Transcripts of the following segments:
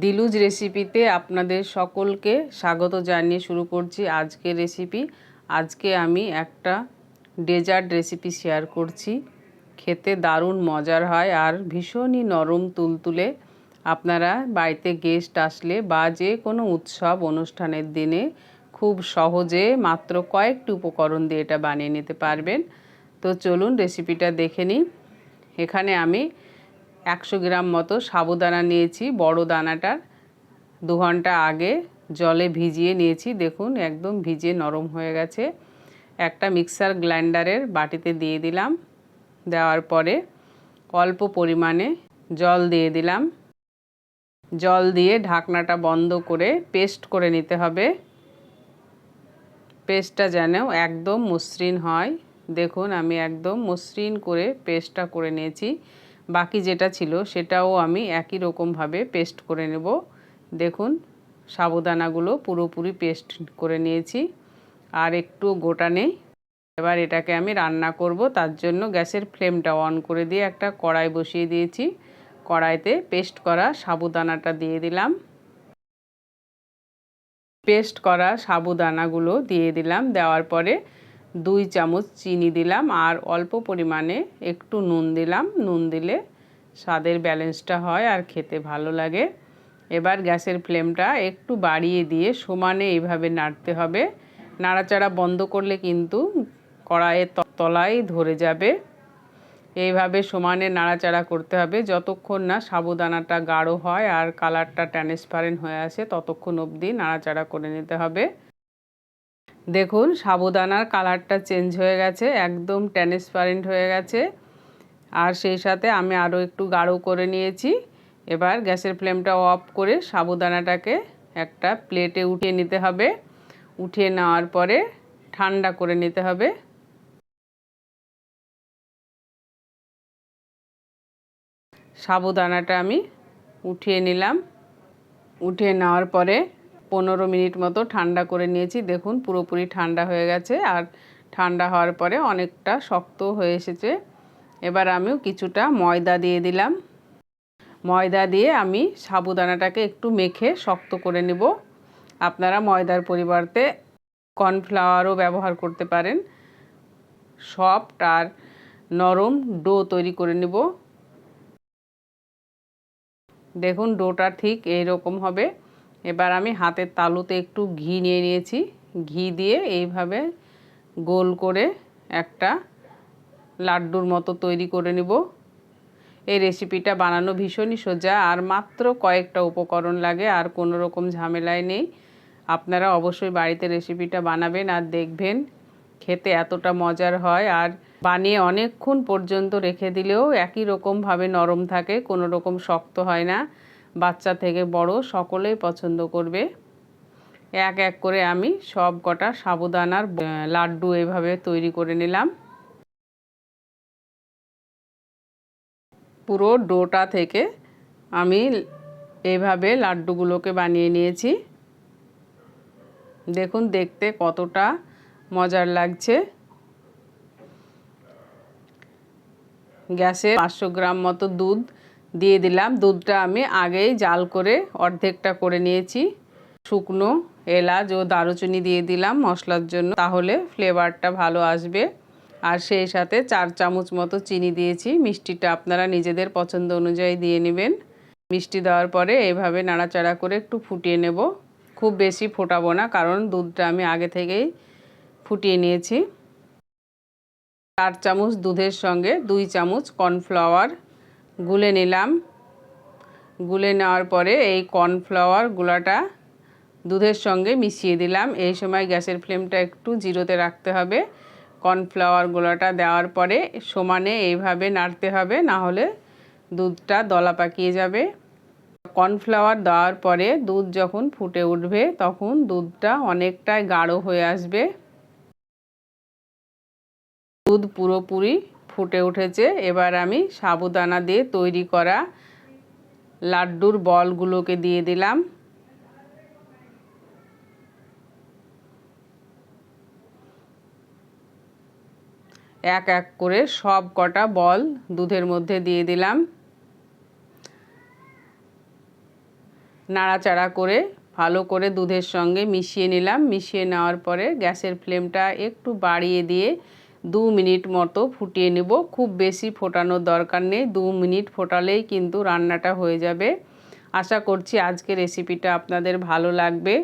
দিলুজ রেসিপিতে আপনাদের সকলকে স্বাগত জানিয়ে শুরু করছি আজকের রেসিপি আজকে আমি একটা ডেজার্ট রেসিপি শেয়ার করছি। খেতে দারুণ মজার হয় আর ভীষণই নরম তুলতুলে। আপনারা বাড়িতে গেস্ট আসলে বা যে কোনো উৎসব অনুষ্ঠানের দিনে খুব সহজে মাত্র কয়েকটি উপকরণ দিয়ে এটা বানিয়ে নিতে পারবেন। তো চলুন রেসিপিটা দেখে নিই। এখানে আমি একশো গ্রাম মতো সাবুদানা নিয়েছি, বড় দানাটার। দু ঘণ্টা আগে জলে ভিজিয়ে নিয়েছি, দেখুন একদম ভিজে নরম হয়ে গেছে। একটা মিক্সার গ্রাইন্ডারের বাটিতে দিয়ে দিলাম, দেওয়ার পরে অল্প পরিমাণে জল দিয়ে দিলাম। জল দিয়ে ঢাকনাটা বন্ধ করে পেস্ট করে নিতে হবে। পেস্টটা যেন একদম মসৃণ হয়। দেখুন আমি একদম মসৃণ করে পেস্টটা করে নিয়েছি। বাকি যেটা ছিল সেটাও আমি একই রকমভাবে পেস্ট করে নেব। দেখুন, সাবুদানাগুলো পুরোপুরি পেস্ট করে নিয়েছি। আর একটু গোটা নেই। এবার এটাকে আমি রান্না করব। তার জন্য গ্যাসের ফ্লেমটা অন করে দিয়ে একটা কড়াই বসিয়ে দিয়েছি। কড়াইতে পেস্ট করা সাবুদানাটা দিয়ে দিলাম। পেস্ট করা সাবুদানাগুলো দিয়ে দিলাম। দেওয়ার পরে দুই চামচ চিনি দিলাম আর অল্প পরিমাণে একটু নুন দিলাম। নুন দিলে স্বাদের ব্যালেন্সটা হয় আর খেতে ভালো লাগে। এবার গ্যাসের ফ্লেমটা একটু বাড়িয়ে দিয়ে সমানে এইভাবে নাড়তে হবে। নাড়াচাড়া বন্ধ করলে কিন্তু কড়াইয়ের তলায় ধরে যাবে। এইভাবে সমানে নাড়াচাড়া করতে হবে। যতক্ষণ না সাবুদানাটা গাঢ় হয় আর কালারটা ট্রান্সপারেন্ট হয়ে আসে, ততক্ষণ অবধি নাড়াচাড়া করে নিতে হবে। দেখুন, সাবুদানার কালারটা চেঞ্জ হয়ে গেছে, একদম ট্রান্সপারেন্ট হয়ে গেছে। আর সেই সাথে আমি আরও একটু গাঢ় করে নিয়েছি। এবার গ্যাসের ফ্লেমটা অফ করে সাবুদানাটাকে একটা প্লেটে উঠিয়ে নিতে হবে। উঠিয়ে নেওয়ার পরে ঠান্ডা করে নিতে হবে। সাবুদানাটা আমি উঠিয়ে নিলাম। উঠিয়ে নেওয়ার পরে পনেরো মিনিট মতো ঠান্ডা করে নিয়েছি। দেখুন, পুরোপুরি ঠান্ডা হয়ে গেছে আর ঠান্ডা হওয়ার পরে অনেকটা শক্ত হয়ে এসেছে। এবার আমিও কিছুটা ময়দা দিয়ে দিলাম। ময়দা দিয়ে আমি সাবুদানাটাকে একটু মেখে শক্ত করে নেব। আপনারা ময়দার পরিবর্তে কর্নফ্লাওয়ারও ব্যবহার করতে পারেন। সফট আর নরম ডো তৈরি করে নেব। দেখুন, ডোটা ঠিক এই রকম হবে। এবার আমি হাতের তালুতে একটু ঘি নিয়ে নিয়েছি। ঘি দিয়ে এইভাবে গোল করে একটা লাড্ডুর মতো তৈরি করে নেব। এই রেসিপিটা বানানো ভীষণই সোজা, আর মাত্র কয়েকটা উপকরণ লাগে, আর কোনো রকম ঝামেলায় নেই। আপনারা অবশ্যই বাড়িতে রেসিপিটা বানাবেন আর দেখবেন খেতে এতটা মজার হয়, আর বানিয়ে অনেকক্ষণ পর্যন্ত রেখে দিলেও একই রকমভাবে নরম থাকে, কোনো রকম শক্ত হয় না। বাচ্চা থেকে বড় সকলেই পছন্দ করবে। এক এক করে আমি সব কটা সাবুদানার লাড্ডু এভাবে তৈরি করে নিলাম। পুরো ডোটা থেকে আমি এইভাবে লাড্ডুগুলোকে বানিয়ে নিয়েছি। দেখুন, দেখতে কতটা মজার লাগছে। গ্যাসে পাঁচশো গ্রাম মতো দুধ দিয়ে দিলাম। দুধটা আমি আগেই জাল করে অর্ধেকটা করে নিয়েছি। শুকনো এলাচ ও দারুচিনি দিয়ে দিলাম মশলার জন্য, তাহলে ফ্লেভারটা ভালো আসবে। আর সেই সাথে চার চামচ মতো চিনি দিয়েছি। মিষ্টিটা আপনারা নিজেদের পছন্দ অনুযায়ী দিয়ে নেবেন। মিষ্টি দেওয়ার পরে এইভাবে নাড়াচাড়া করে একটু ফুটিয়ে নেব। খুব বেশি ফোটাবো না, কারণ দুধটা আমি আগে থেকেই ফুটিয়ে নিয়েছি। চার চামচ দুধের সঙ্গে দুই চামচ কর্নফ্লাওয়ার গুলে নিলাম। গুলে নেওয়ার পরে এই কর্নফ্লাওয়ার গুলাটা দুধের সঙ্গে মিশিয়ে দিলাম। এই সময় গ্যাসের ফ্লেমটা একটু জিরোতে রাখতে হবে। কর্নফ্লাওয়ার গুলাটা দেওয়ার পরে সমানে এইভাবে নাড়তে হবে, না হলে দুধটা দলা পাকিয়ে যাবে। কর্নফ্লাওয়ার দেওয়ার পরে দুধ যখন ফুটে উঠবে, তখন দুধটা অনেকটাই গাঢ় হয়ে আসবে। দুধ পুরোপুরি ফুটে উঠেছে। এবার আমি সাবুদানা দিয়ে তৈরি করা লাড্ডুর বলগুলোকে দিয়ে দিলাম। এক এক করে সব কটা বল দুধের মধ্যে দিয়ে দিলাম। নাড়াচাড়া করে ভালো করে দুধের সঙ্গে মিশিয়ে নিলাম। মিশিয়ে নেওয়ার পরে গ্যাসের ফ্লেমটা একটু বাড়িয়ে দিয়ে দু মিনিট মতো ফুটিয়ে নেব। খুব বেশি ফোটানোর দরকার নেই। দু মিনিট ফোটালেই কিন্তু রান্নাটা হয়ে যাবে। আশা করছি আজকে রেসিপিটা আপনাদের ভালো লাগবে।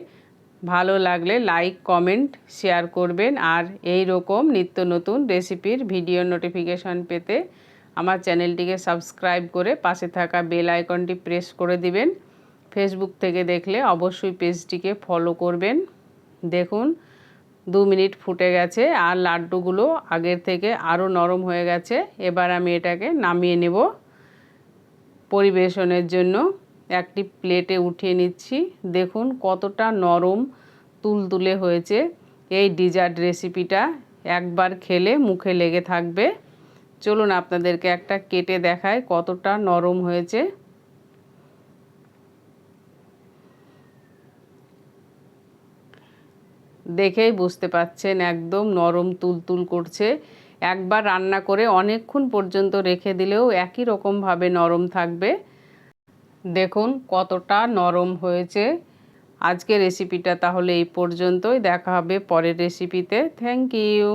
ভালো লাগলে লাইক, কমেন্ট, শেয়ার করবেন। আর এই রকম নিত্য নতুন রেসিপির ভিডিও নোটিফিকেশন পেতে আমার চ্যানেলটিকে সাবস্ক্রাইব করে পাশে থাকা বেল আইকনটি প্রেস করে দিবেন। ফেসবুক থেকে দেখলে অবশ্যই পেজটিকে ফলো করবেন। দেখুন দু মিনিট ফুটে গেছে আর লাড্ডুগুলো আগের থেকে আরও নরম হয়ে গেছে। এবার আমি এটাকে নামিয়ে নেব। পরিবেশনের জন্য একটি প্লেটে উঠিয়ে নিচ্ছি। দেখুন কতটা নরম তুলতুলে হয়েছে এই ডিজার্ট রেসিপিটা। একবার খেলে মুখে লেগে থাকবে। চলুন আপনাদেরকে একটা কেটে দেখায় কতটা নরম হয়েছে। দেখেই বুঝতে পাচ্ছেন, একদম নরম তুলতুল করছে। একবার রান্না করে অনেকক্ষণ পর্যন্ত রেখে দিলেও একই রকমভাবে নরম থাকবে। দেখুন কতটা নরম হয়েছে। আজকে রেসিপিটা তাহলে এই পর্যন্তই। দেখা হবে পরের রেসিপিতে থ্যাংক ইউ